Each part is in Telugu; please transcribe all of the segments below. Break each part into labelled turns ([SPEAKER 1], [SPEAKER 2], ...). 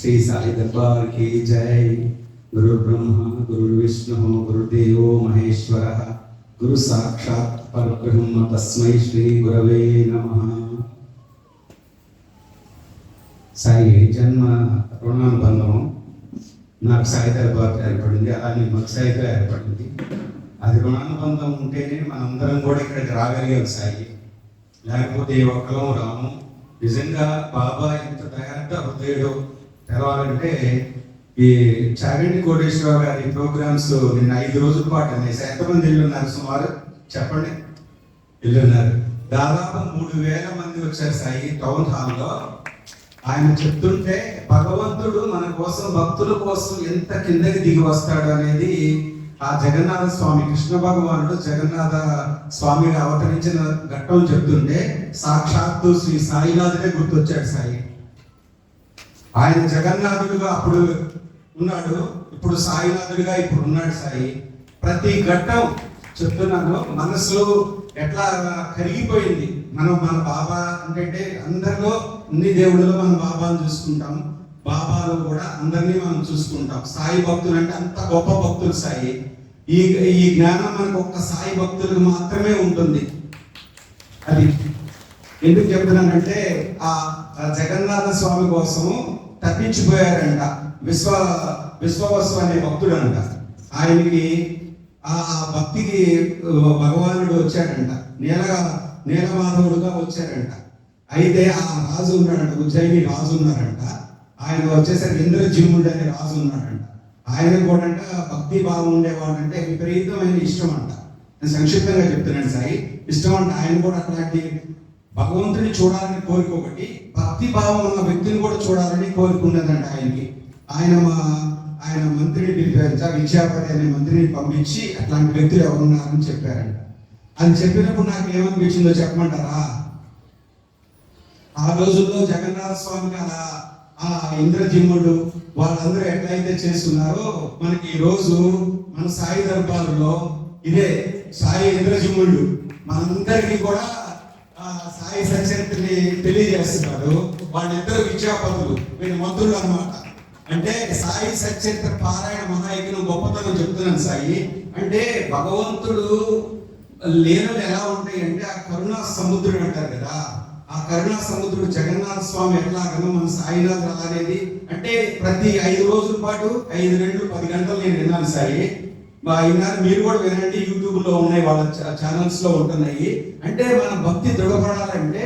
[SPEAKER 1] శ్రీ సాయి దర్బార్కి జై గురు బ్రహ్మ గురు విష్ణు గురుదేవో మహేశ్వర గురు సాక్షాత్ పరబ్రహ్మ తస్మై శ్రీ గురవే నమ సాయి జన్మ బంధం నాకు సాయి దర్బార్ ఏర్పడింది అలానే మాకు సాయితో ఏర్పడింది అది రుణానుబంధం ఉంటేనే మనందరం కూడా ఇక్కడికి రాగలిగాం సాయి లేకపోతే ఒక్కలం రాము నిజంగా బాబా ఇంత దయార్థ హృదయుడు తెరవాలంటే ఈ చారిటీ కోటేశ్వరరావు గారి ప్రోగ్రామ్స్ నిన్న ఐదు రోజుల పాటు అనేసి ఎంతమంది వెళ్ళున్నారు సుమారు చెప్పండి వెళ్ళున్నారు దాదాపు మూడు వేల మంది వచ్చారు సాయి టౌన్ హాల్లో ఆయన చెప్తుంటే భగవంతుడు మన కోసం భక్తుల కోసం ఎంత కిందకి దిగి వస్తాడు అనేది ఆ జగన్నాథ స్వామి కృష్ణ భగవానుడు జగన్నాథ స్వామిగా అవతరించిన ఘట్టం చెప్తుంటే సాక్షాత్తు శ్రీ సాయినాథుడే గుర్తొచ్చాడు సాయి ఆయన జగన్నాథుడిగా అప్పుడు ఉన్నాడు ఇప్పుడు సాయినాథుడిగా ఇప్పుడు ఉన్నాడు సాయి ప్రతి ఘట్టం చెప్తున్నాను మనసులో ఎట్లా కరిగిపోయింది మనం మన బాబా అంటే అందరిలో అన్ని దేవుళ్ళు మన బాబాను చూసుకుంటాం బాబాలో కూడా అందరినీ మనం చూసుకుంటాం సాయి భక్తులు అంటే అంత గొప్ప భక్తులు సాయి ఈ ఈ జ్ఞానం మనకు ఒక్క సాయి భక్తులకు మాత్రమే ఉంటుంది అది ఎందుకు చెప్తున్నానంటే ఆ జగన్నాథ స్వామి కోసము తప్పించిపోయారంట విశ్వ విశ్వవసు అనే భక్తుడు అంట ఆయనకి ఆ భక్తికి భగవానుడు వచ్చాడంట నీలగా నీలమాధవుడుగా వచ్చాడంట అయితే ఆ రాజు ఉన్నాడంట ఉజ్జయిని రాజు ఉన్నారంట ఆయన వచ్చేసరికి ఇంద్రజీవుడు అనే రాజు ఉన్నాడంట ఆయన కూడా అంట భక్తి భావం అంటే విపరీతమైన ఇష్టం అంట నేను సంక్షిప్తంగా చెప్తున్నాను సాయి ఇష్టం అంటే ఆయన కూడా అట్లాంటి భగవంతుని చూడాలని కోరిక ఒకటి భక్తి భావం ఉన్న వ్యక్తిని కూడా చూడాలని కోరుకున్నదండి ఆయనకి ఆయన మా ఆయన మంత్రిని పిలిపారు విద్యాపతి అనే మంత్రిని పంపించి అట్లాంటి వ్యక్తులు ఎవరున్నారని చెప్పారండి అది చెప్పినప్పుడు నాకు ఏమనిపించిందో చెప్పమంటారా ఆ రోజుల్లో జగన్నాథ స్వామి అలా ఆ ఇంద్రజిమ్ముడు వాళ్ళందరూ ఎట్లయితే చేస్తున్నారో మనకి ఈ రోజు మన సాయి దర్బారులో ఇదే సాయి ఇంద్రజిమ్ముడు మనందరికీ కూడా సాయి సత్యని తెలియజేస్తున్నాడు వాళ్ళిద్దరు విద్యాపదులు వీళ్ళు మంత్రులు అనమాట అంటే సాయి సచరిత్ర పారాయణ మహాయకులు గొప్పతనం చెప్తున్నాను సాయి అంటే భగవంతుడు లేనలు ఎలా ఉంటాయి అంటే ఆ కరుణా సముద్రుడు అంటారు కదా ఆ కరుణా సముద్రుడు జగన్నాథ స్వామి ఎట్లాగనో మన సాయినాథ్ అలానేది అంటే ప్రతి ఐదు రోజుల పాటు ఐదు రెండు పది గంటలు నేను విన్నాను సాయి విన్నారు మీరు కూడా వినండి యూట్యూబ్లో ఉన్నాయి వాళ్ళ ఛానల్స్లో ఉంటున్నాయి అంటే మన భక్తి దృఢపడాలంటే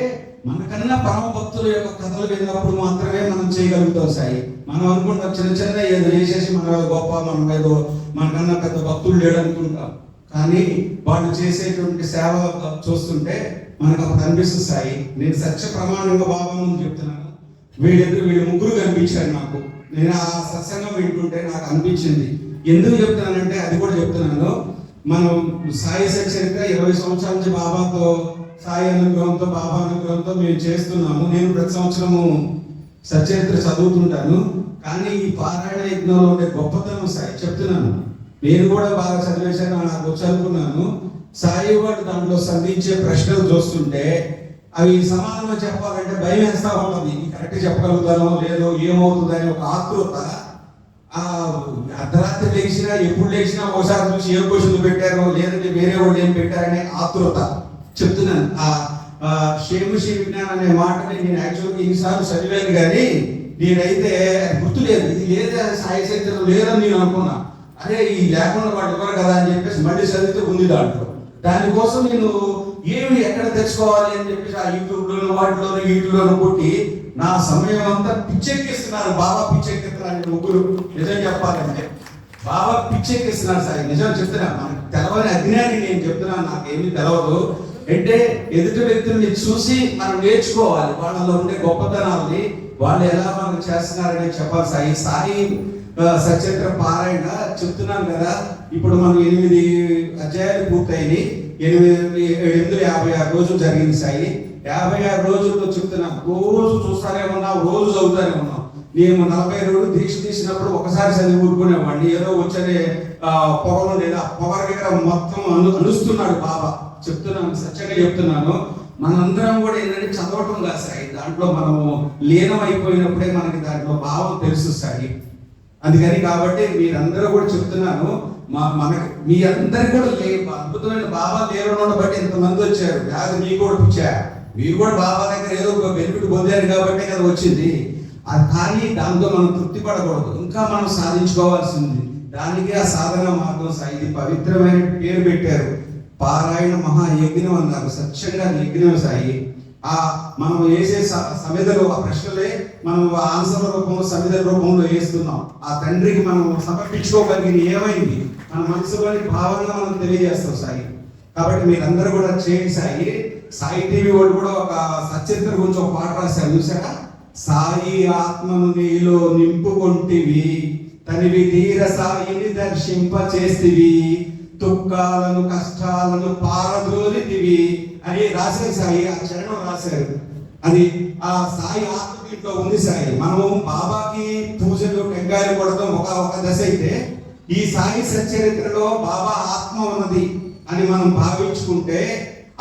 [SPEAKER 1] మనకన్నా పరమ భక్తుల యొక్క కథలు విన్నప్పుడు మాత్రమే మనం చేయగలుగుతాం సాయి మనం అనుకుంటాం చిన్న చిన్న ఏదో చేసేసి మన గొప్ప మనం ఏదో మనకన్నా పెద్ద భక్తులు లేడు అనుకుంటాం కానీ వాళ్ళు చేసేటువంటి సేవ చూస్తుంటే మనకు అప్పుడు అనిపిస్తుంది సాయి నేను సత్య ప్రమాణంగా బాగా చెప్తున్నాను వీళ్ళిద్దరు వీళ్ళు ముగ్గురు కనిపించారు నాకు నేను ఆ సత్సంగం వింటుంటే నాకు అనిపించింది ఎందుకు చెప్తున్నానంటే అది కూడా చెప్తున్నాను మనం సాయి శిక్షణగా ఇరవై సంవత్సరాల నుంచి బాబాతో సాయి అనుగ్రహంతో బాబా అనుగ్రహంతో మేము చేస్తున్నాము నేను ప్రతి సంవత్సరము సచరిత్ర చదువుతుంటాను కానీ ఈ పారాయణ యజ్ఞంలో ఉండే గొప్పతనం సాయి చెప్తున్నాను నేను కూడా బాగా చదివేశాను నాకు చదువుకున్నాను సాయి వాడు దాంట్లో సంధించే ప్రశ్నలు చూస్తుంటే అవి సమానంగా చెప్పాలంటే భయం వేస్తా ఉంటుంది కరెక్ట్ చెప్పగలుగుతానో లేదో అని ఒక ఆతృత అర్ధరాత్రి లేచినా ఎప్పుడు లేచినా ఒకసారి చూసి ఏ క్వశ్చన్లు పెట్టారో లేదంటే వేరే వాళ్ళు ఏం పెట్టారనే ఆతృత చెప్తున్నాను ఆ క్షేమశ్రీ విజ్ఞానం అనే మాటని నేను యాక్చువల్గా ఇన్నిసార్లు చదివాను కానీ నేనైతే గుర్తులేదు ఇది లేదా సాయి చరిత్ర లేదని నేను అనుకున్నా అరే ఈ లేకుండా వాటి ఎవరు కదా అని చెప్పేసి మళ్ళీ చదివితే ఉంది దాంట్లో దానికోసం నేను ఏమి ఎక్కడ తెచ్చుకోవాలి అని చెప్పేసి ఆ యూట్యూబ్లో వాటిలో వీటిలోను కొట్టి నా సమయం అంతా పిచ్చెక్కిస్తున్నారు బాబా పిచ్చెక్కిస్తున్నారు ముగ్గురు నిజం చెప్పాలంటే బాబా పిచ్చెక్కిస్తున్నారు సార్ నిజం చెప్తున్నా మనకు తెలవని అజ్ఞాని నేను నాకు ఏమి తెలవదు అంటే ఎదుటి వ్యక్తుల్ని చూసి మనం నేర్చుకోవాలి వాళ్ళలో ఉండే గొప్పతనాల్ని వాళ్ళు ఎలా మనం చేస్తున్నారని చెప్పాలి సార్ ఈ సాయి సచరిత్ర పారాయణ చెప్తున్నాం కదా ఇప్పుడు మనం ఎనిమిది అధ్యాయాలు పూర్తయినాయి ఎనిమిది ఎనిమిది యాభై ఆరు రోజులు జరిగింది సాయి యాభై ఆరు రోజుల్లో చెప్తున్నాం రోజు చూస్తానే ఉన్నా రోజు చదువుతానే ఉన్నాం నేను నలభై రోజులు దీక్ష తీసినప్పుడు ఒకసారి చదివి ఊరుకునేవాడిని ఏదో వచ్చే పొగలు లేదా పొగ దగ్గర మొత్తం అను అనుస్తున్నాడు బాబా చెప్తున్నాను సత్యంగా చెప్తున్నాను మనందరం కూడా ఏంటంటే చదవటం కాదు సాయి దాంట్లో మనము లీనమైపోయినప్పుడే మనకి దాంట్లో భావం తెలుసు సాయి అందుకని కాబట్టి మీరందరూ కూడా చెప్తున్నాను మా మనకి మీ అందరికి కూడా అద్భుతమైన బాబా దేవుడు బట్టి ఎంతమంది వచ్చారు వ్యాధి మీ కూడా వచ్చా మీరు కూడా బాబా దగ్గర ఏదో ఒక బెనిఫిట్ పొందారు కాబట్టి కదా వచ్చింది అది కానీ దాంతో మనం తృప్తి పడకూడదు ఇంకా మనం సాధించుకోవాల్సింది దానికి ఆ సాధన మార్గం ఇది పవిత్రమైన పేరు పెట్టారు పారాయణ మహాయజ్ఞం అన్నారు సత్యంగా యజ్ఞం సాయి ఆ మనం వేసే సమిధలు ఆ ప్రశ్నలే మనం ఆన్సర్ల రూపంలో సమిధ రూపంలో వేస్తున్నాం ఆ తండ్రికి మనం సమర్పించుకోగలిగిన ఏమైంది మన మనసులోని భావంగా మనం తెలియజేస్తాం సాయి కాబట్టి మీరందరూ కూడా చేయండి సాయి సాయి టీవీ వాళ్ళు కూడా ఒక సచిత్ర గురించి ఒక పాట రాశారు చూసాక సాయి ఆత్మను నీలో నింపుకొంటివి తనివి తీర సాయిని దర్శింప చేస్తివి దుఃఖాలను కష్టాలను పారదోలితివి అని రాసిన సాయి ఆ చరణం రాశారు అది ఆ సాయి ఆత్మ ఇంట్లో ఉంది సాయి మనము బాబాకి పూజలు టెంకాయలు కొడతాం ఒక ఒక దశ అయితే ఈ సాయి సచరిత్రలో బాబా ఆత్మ ఉన్నది అని మనం భావించుకుంటే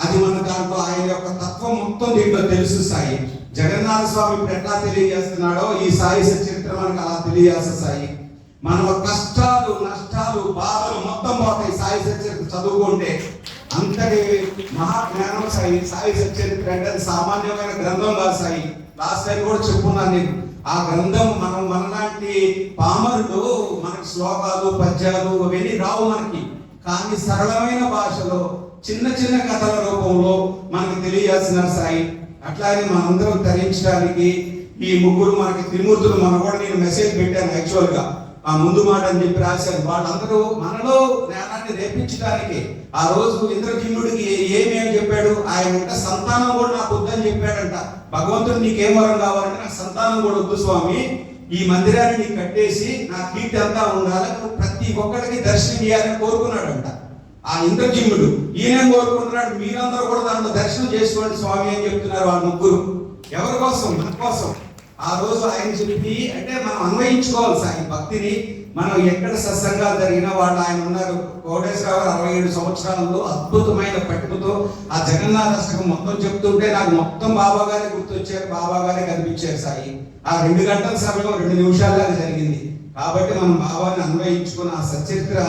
[SPEAKER 1] అది మన దాంట్లో ఆయన యొక్క తత్వం మొత్తం దీంట్లో తెలుసు సాయి జగన్నాథ స్వామి ఇప్పుడు ఎట్లా తెలియజేస్తున్నాడో ఈ సాయి సచరిత్ర మనకు అలా తెలియజేస్తా సాయి మన కష్టాలు నష్టాలు బాధలు మొత్తం పోతాయి సాయి సచరిత్ర చదువుకుంటే అంతటి మహాజ్ఞానం సాయి సాయి సచరిత్ర అంటే అది సామాన్యమైన గ్రంథం కాదు సాయి లాస్ట్ టైం కూడా చెప్పుకున్నాను నేను ఆ గ్రంథం మనం మనలాంటి పామరులు మనకి శ్లోకాలు పద్యాలు అవన్నీ రావు మనకి కానీ సరళమైన భాషలో చిన్న చిన్న కథల రూపంలో మనకి తెలియాల్సిన సాయి అట్లాగే మనందరం ధరించడానికి ఈ ముగ్గురు మనకి త్రిమూర్తులు మనం కూడా నేను మెసేజ్ పెట్టాను యాక్చువల్గా ఆ ముందు మాట అని చెప్పి రాశాను వాళ్ళందరూ మనలో జ్ఞానం సంతానాన్ని రేపించడానికి ఆ రోజు ఇంద్రకిన్నుడికి ఏమేమి చెప్పాడు ఆయన సంతానం కూడా నాకు వద్దని చెప్పాడంట భగవంతుడు నీకేం వరం కావాలంటే నాకు సంతానం కూడా వద్దు స్వామి ఈ మందిరాన్ని నీకు కట్టేసి నా కీర్తి అంతా ఉండాలి ప్రతి ఒక్కరికి దర్శనం చేయాలని కోరుకున్నాడంట ఆ ఇంద్రజిమ్ముడు ఈయనేం కోరుకుంటున్నాడు మీరందరూ కూడా దాంట్లో దర్శనం చేసుకోండి స్వామి అని చెప్తున్నారు ఆ ముగ్గురు ఎవరి కోసం మన కోసం ఆ రోజు ఆయన చెప్పి అంటే మనం అన్వయించుకోవాలి సార్ భక్తిని మనం ఎక్కడ సత్సంగాలు జరిగినా వాళ్ళు ఆయన ఉన్నారు కోటేశ్వరరావు అరవై ఏడు సంవత్సరాలలో అద్భుతమైన పట్టుకుతో ఆ జగన్నాథ అష్టకం మొత్తం చెప్తుంటే నాకు మొత్తం బాబా గారి గుర్తొచ్చారు బాబా గారే కనిపించారు సాయి ఆ రెండు గంటల సమయం రెండు నిమిషాల్లాగా జరిగింది కాబట్టి మనం బాబాని అన్వయించుకున్న ఆ సచరిత్ర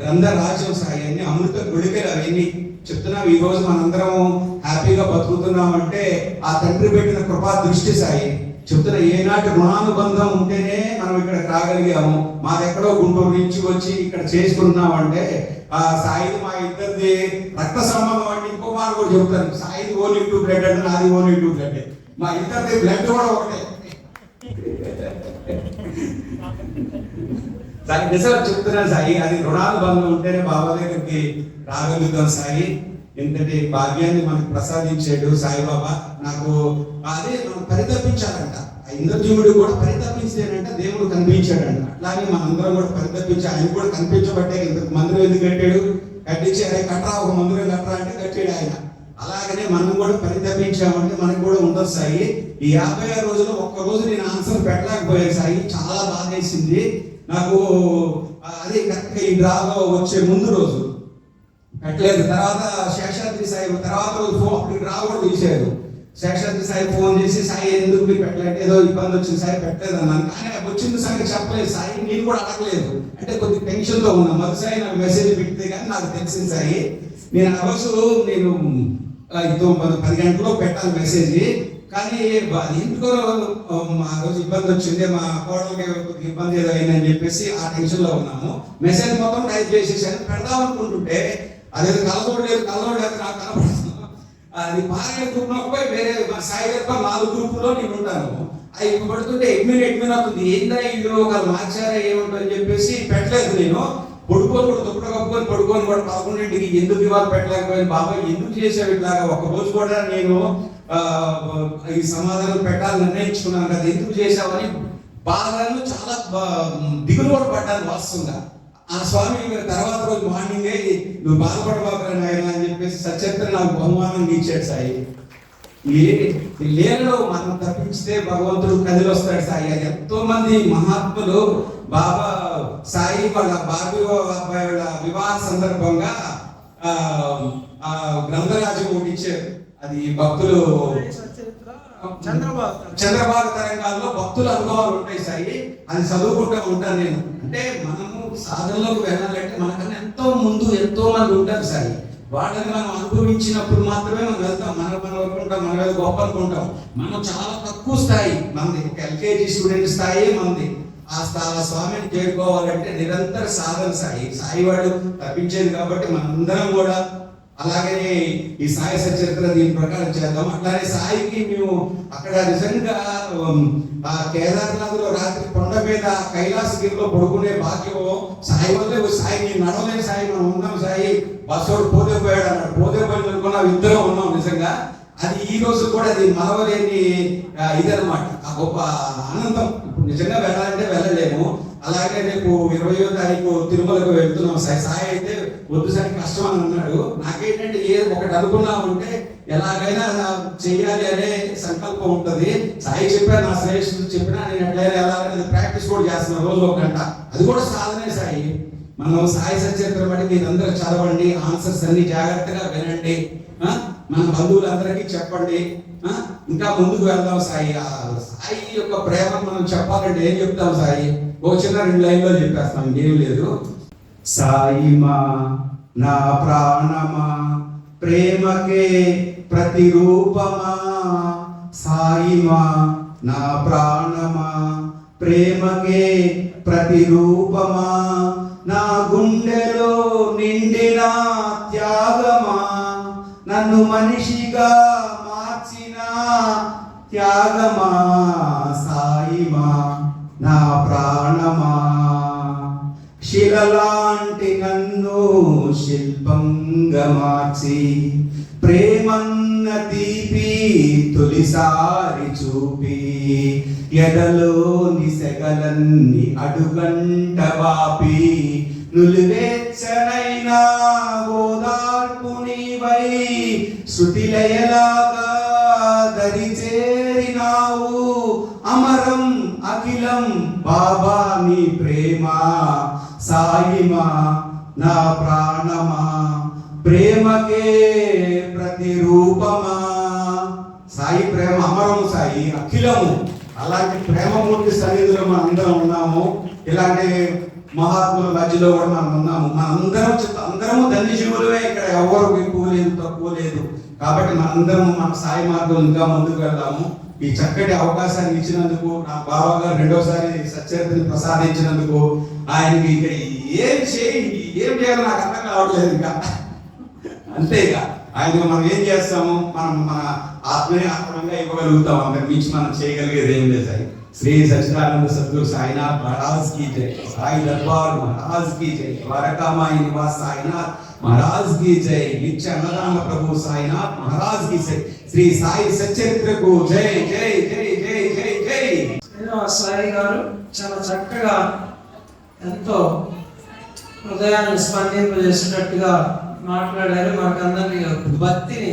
[SPEAKER 1] గ్రంథ రాజ్యం సాయి అన్ని అమృత గుడికలు అవన్నీ చెప్తున్నాం ఈ రోజు మనందరం హ్యాపీగా బతుకుతున్నాం అంటే ఆ తండ్రి పెట్టిన కృపా దృష్టి సాయి చెప్తున్న ఏనాటి మహానుబంధం రాగలిగాము మాదెక్కడో గుంటూరు నుంచి వచ్చి ఇక్కడ చేసుకున్నామంటే ఆ సాయి మా ఇద్దరిది రక్త సంబంధం అంటే ఇంకో వారు కూడా చెప్తాను సాయి ఓన్లీ టూ బ్లడ్ అంటే నాది ఓన్లీ టూ బ్లడ్ మా ఇద్దరిది బ్లడ్ కూడా ఒకటే దాని నిజంగా చెప్తున్నాను సాయి అది బంధం ఉంటేనే బాబా దగ్గరికి రాగలుగుతాం సాయి ఇంతటి భాగ్యాన్ని మనకు ప్రసాదించాడు సాయిబాబా నాకు అదే మనం పరితపించాలంట ఇంద్రజీవుడు కూడా పరితపించాడంటే దేవుడు కనిపించాడంట అట్లాగే అందరం కూడా పరితపించి ఆయన కూడా కనిపించబట్టే మందిరం ఎందుకు కట్టాడు కట్టించాడు కట్రా ఒక మందిరం కట్రా అంటే కట్టాడు ఆయన అలాగనే మనం కూడా పరితపించామంటే మనకు కూడా ఉండదు సాయి ఈ యాభై ఆరు రోజుల్లో ఒక్క రోజు నేను ఆన్సర్ పెట్టలేకపోయాను సాయి చాలా బాధ వేసింది నాకు అదే కరెక్ట్ ఈ డ్రాలో వచ్చే ముందు రోజు కట్టలేదు తర్వాత శేషాద్రి సాయి తర్వాత రోజు ఫోన్ అప్పుడు డ్రా కూడా తీశారు సాక్షాత్ సాయి ఫోన్ చేసి సాయి ఎందుకు మీరు పెట్టలేదు ఏదో ఇబ్బంది వచ్చింది సాయి పెట్టలేదు అన్నాను కానీ వచ్చింది సాయి చెప్పలేదు సాయి నేను కూడా అడగలేదు అంటే కొద్ది టెన్షన్లో ఉన్నా మరోసారి నాకు మెసేజ్ పెట్టితే కానీ నాకు తెలిసింది సాయి నేను ఆ రోజు నేను ఇదో పది గంటలో పెట్టాలి మెసేజ్ కానీ ఎందుకో మా రోజు ఇబ్బంది వచ్చింది మా కొద్దిగా ఇబ్బంది ఏదో అయిందని చెప్పేసి ఆ టెన్షన్లో ఉన్నాము మెసేజ్ మొత్తం టైప్ చేసేసాను పెడదాం అనుకుంటుంటే అదే కలవడం లేదు కలవడం లేదు నాకు కనపడుతుంది అది భార్య లో పోయి వేరే సాయి తప్ప నాలుగు గ్రూపులో నేను ఉంటాను అవి పడుతుంటే ఎడ్మిన్ ఎడ్మిన్ అవుతుంది ఏందా ఇల్లు ఒక మార్చారా ఏముంటుందని చెప్పేసి పెట్టలేదు నేను పడుకొని కూడా తొక్కడ కప్పుకొని పడుకొని కూడా పదకొండింటికి ఎందుకు ఇవాళ పెట్టలేకపోయింది బాబా ఎందుకు చేసావు ఇట్లాగా ఒక రోజు కూడా నేను ఈ సమాధానం పెట్టాలని నిర్ణయించుకున్నాను కదా ఎందుకు చేశావని బాధలను చాలా దిగులు కూడా పడ్డాను వాస్తవంగా ఆ స్వామి మీరు తర్వాత రోజు మార్నింగ్ అయ్యి నువ్వు బాధపడబాకరా నాయన అని చెప్పేసి సచరిత్ర నాకు బహుమానం ఇచ్చాడు సాయి లేనలో మనం తప్పించితే భగవంతుడు కదిలి వస్తాడు సాయి అది ఎంతో మంది మహాత్ములు బాబా సాయి వాళ్ళ బాబీ బాబాయ్ వాళ్ళ వివాహ సందర్భంగా ఆ గ్రంథరాజు ఒకటి అది భక్తులు చంద్రబాబు చంద్రబాబు తరంగాల్లో భక్తుల అనుభవాలు ఉంటాయి సాయి అది చదువుకుంటూ ఉంటాను నేను అంటే మనం సాధనలోకి వెళ్ళాలంటే మనకన్నా ఎంతో ముందు ఎంతో మంది ఉంటారు సరే వాటిని మనం అనుభవించినప్పుడు మాత్రమే మనం వెళ్తాం మనం మనం అనుకుంటాం మన మీద గొప్ప అనుకుంటాం మనం చాలా తక్కువ స్థాయి మనది ఒక ఎల్కేజీ స్టూడెంట్ స్థాయి మనది ఆ స్థాయి స్వామిని చేరుకోవాలంటే నిరంతర సాధన సాయి సాయి వాడు తప్పించేది కాబట్టి మనందరం కూడా అలాగనే ఈ సాయి సచరిత్ర దీని ప్రకారం చేద్దాం అట్లానే సాయికి మేము అక్కడ నిజంగా ఆ కేదార్నాథ్లో రాత్రి కొండ మీద కైలాసగిరిలో పడుకునే భాగ్యం సాయి వల్లే సాయి నేను నడవలేని సాయి మనం ఉన్నాం సాయి బస్సోడు పోతే పోయాడు అన్నాడు పోతే పోయింది అనుకున్నాం ఇద్దరం ఉన్నాం నిజంగా అది ఈ రోజు కూడా అది ఇది అనమాట ఆ గొప్ప ఆనందం ఇప్పుడు నిజంగా వెళ్ళాలంటే వెళ్ళలేము అలాగే రేపు ఇరవయో తారీఖు తిరుమలకు వెళ్తున్నాం సార్ సాయి అయితే వద్దు సార్ కష్టం అని అన్నాడు నాకేంటంటే ఏ ఒకటి అనుకున్నా ఉంటే ఎలాగైనా చేయాలి అనే సంకల్పం ఉంటుంది సాయి చెప్పారు నా శ్రేష్ఠుడు చెప్పినా నేను ఎట్లయినా ఎలాగైనా ప్రాక్టీస్ కూడా చేస్తున్నాను రోజు ఒక గంట అది కూడా సాధనే సాయి మనం సాయి సచరిత్ర బట్టి అందరూ చదవండి ఆన్సర్స్ అన్ని జాగ్రత్తగా వినండి మన బంధువులందరికీ చెప్పండి ఇంకా ముందుకు వెళ్దాం సాయి సాయి యొక్క ప్రేమ మనం చెప్పాలంటే ఏం చెప్తాం సాయి ఓ చిన్న రెండు లైన్లో చెప్పేస్తాం ఏం లేదు సాయిమా నా ప్రాణమా ప్రేమకే ప్రతిరూపమా సాయిమా నా ప్రాణమా ప్రేమకే ప్రతిరూపమా నా గుండెలో నిండిన త్యాగమా నన్ను మనిషిగా మార్చిన త్యాగమా సాయిమా నా ప్రాణమా శిలలాంటి నన్ను శిల్పంగా మార్చి ప్రేమన్న తీపి తొలిసారి చూపి ఎడలోని సెగలన్ని అడుగంట వాపి నులివేచ్చనైనా ఓదార్పు నీవై శృతిలయలా బాబా నీ ప్రేమ సాయిమా నా ప్రాణమా ప్రేమకే ప్రతిరూపమా సాయి ప్రేమ అమరం సాయి అఖిలము అలాంటి ప్రేమమూర్తి సన్నిధిలో మనం అందరం ఉన్నాము ఇలాంటి మహాత్ముల మధ్యలో కూడా మనం ఉన్నాము మనందరం అందరము ధన్యజీవులమే ఇక్కడ ఎవరు ఎక్కువ లేదు తక్కువ లేదు కాబట్టి మనందరం మన సాయి మార్గం ఇంకా ముందుకు వెళ్దాము ఈ చక్కటి అవకాశాన్ని ఇచ్చినందుకు నా బావ గారు రెండోసారి సచ్చరితని ప్రసాదించినందుకు ఆయనకి ఇక ఏం చేయండి ఏం చేయాలో నాకు అర్థం కావట్లేదు ఇంకా అంతే ఇక ఆయన మనం ఏం చేస్తాము మనం మన ఆత్మీయ ఆత్మంగా ఇవ్వగలుగుతాం అందరి మించి మనం చేయగలిగేది ఏం లేదు శ్రీ సచ్చిదానంద సద్గురు సాయినాథ్ మహారాజ్ కీ జై సాయి దర్బార్ మహారాజ్ కీ జై ద్వారకామాయి నివాస్ సాయినాథ్ మహారాజ్ కీ జై నిత్య అన్నదాన ప్రభు సాయినాథ్ మహారాజ్ కీ జై శ్రీ సాయి సచరిత్ర కు జై జై జై జై జై జై
[SPEAKER 2] సాయి గారు చాలా చక్కగా ఎంతో హృదయాన్ని స్పందింపజేసినట్టుగా మాట్లాడారు మాకు అందరినీ భక్తిని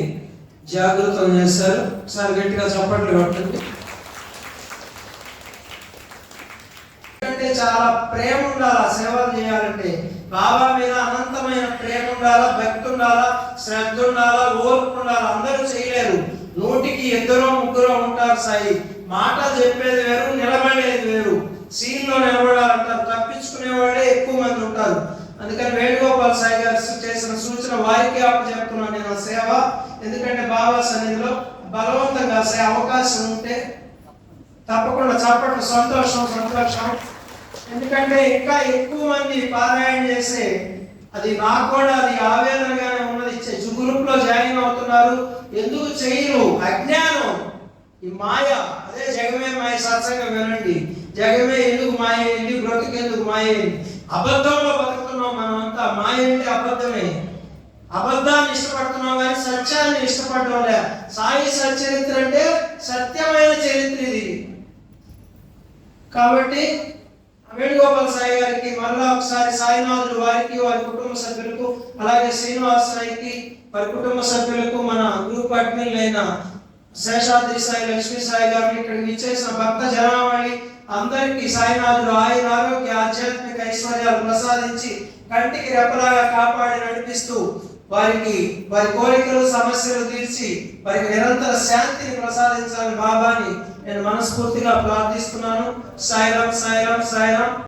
[SPEAKER 2] జాగృతం చేశారు సార్ గట్టిగా చప్పట్లు కొట్టండి అంటే చాలా ప్రేమ ఉండాలా సేవలు చేయాలంటే బాబా మీద అనంతమైన ప్రేమ ఉండాలా భక్తి ఉండాలా శ్రద్ధ ఉండాలా ఓర్పు ఉండాలా అందరూ చేయలేరు నూటికి ఇద్దరు ముగ్గురు ఉంటారు సాయి మాట చెప్పేది వేరు నిలబడేది వేరు సీన్లో నిలబడాలంటారు తప్పించుకునేవాడే ఎక్కువ మంది ఉంటారు అందుకని వేణుగోపాల్ సాయి గారు చేసిన సూచన వారికి చెప్తున్నాను నేను సేవ ఎందుకంటే బాబా సన్నిధిలో బలవంతంగా అవకాశం ఉంటే తప్పకుండా చప్పట్లు సంతోషం సంతోషం ఎందుకంటే ఇంకా ఎక్కువ మంది పారాయణ చేస్తే అది నాకు కూడా అది ఆవేదనగానే ఉన్నది గ్రూప్ లో జాయిన్ అవుతున్నారు ఎందుకు చేయరు అజ్ఞానం ఈ మాయ అదే జగమే మాయ సత్సంగం వినండి జగమే ఎందుకు మాయ ఏంటి ఎందుకు మాయ అబద్ధంలో బతుకుతున్నాం మనం అంతా మాయ ఏంటి అబద్ధమే అబద్ధాన్ని ఇష్టపడుతున్నాం కానీ సత్యాన్ని ఇష్టపడడం లే సాయి సచరిత్ర అంటే సత్యమైన చరిత్ర ఇది కాబట్టి వేణుగోపాల్ సాయి గారికి మరలా ఒకసారి సాయినాథులు వారికి వారి కుటుంబ సభ్యులకు అలాగే శ్రీనివాస్ సాయికి వారి కుటుంబ సభ్యులకు మన గ్రూప్ అడ్మిన్ అయిన శేషాద్రి సాయి లక్ష్మీ సాయి గారు ఇక్కడికి ఇచ్చేసిన భక్త జనావళి అందరికీ సాయినాథులు ఆయన ఆరోగ్య ఆధ్యాత్మిక ఐశ్వర్యాలు ప్రసాదించి కంటికి రెపలాగా కాపాడి నడిపిస్తూ వారికి వారి కోరికలు సమస్యలు తీర్చి వారికి నిరంతర శాంతిని ప్రసాదించాలని బాబాని నేను మనస్ఫూర్తిగా ప్రార్థిస్తున్నాను సాయిరామ్ సాయిరామ్ సాయిరామ్